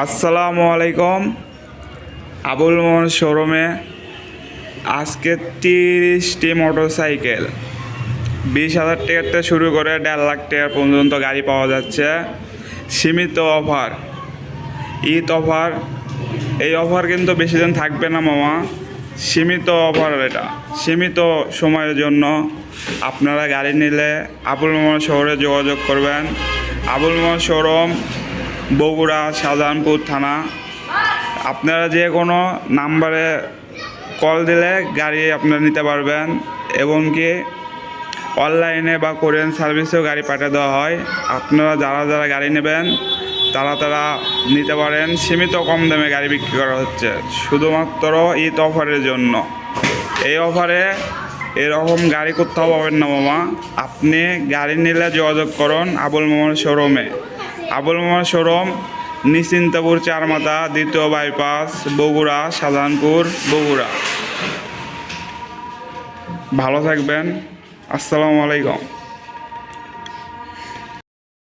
আসসালামু আলাইকুম। আবুল মোহন শোরুমে আজকে তিরিশটি মোটর সাইকেল বিশ হাজার থেকে শুরু করে দেড় লাখ টাকা পর্যন্ত গাড়ি পাওয়া যাচ্ছে। সীমিত অফার। ঈদ অফার। এই অফার কিন্তু বেশি দিন থাকবে না, মামা। সীমিত অফার এটা। সীমিত সময়ের জন্য আপনারা গাড়ি নিলে আবুল মোহন শহরে যোগাযোগ করবেন। আবুল মোহন শোরুম বগুড়া, শাহজাহানপুর থানা। আপনারা যে কোনো নাম্বারে কল দিলে গাড়ি আপনারা নিতে পারবেন এবং কি অনলাইনে বা কোরিয়ান সার্ভিসেও গাড়ি পাঠিয়ে দেওয়া হয়। আপনারা যারা যারা গাড়ি নেবেন, তারা তারা নিতে পারেন। সীমিত কম দামে গাড়ি বিক্রি করা হচ্ছে, শুধুমাত্র ঈদ অফারের জন্য। এই অফারে এরকম গাড়ি কোথাও পাবেন না, মামা। আপনি গাড়ি নিলে যোগাযোগ করুন আবুল মোহাম্মদ শোরুমে। আবুল মোহাম্মদ শোরুম নিশ্চিন্তপুর চারমাথা দ্বিতীয় বাইপাস বগুড়া শাহজাহানপুর বগুড়া। ভালো থাকবেন। আসসালামু আলাইকুম।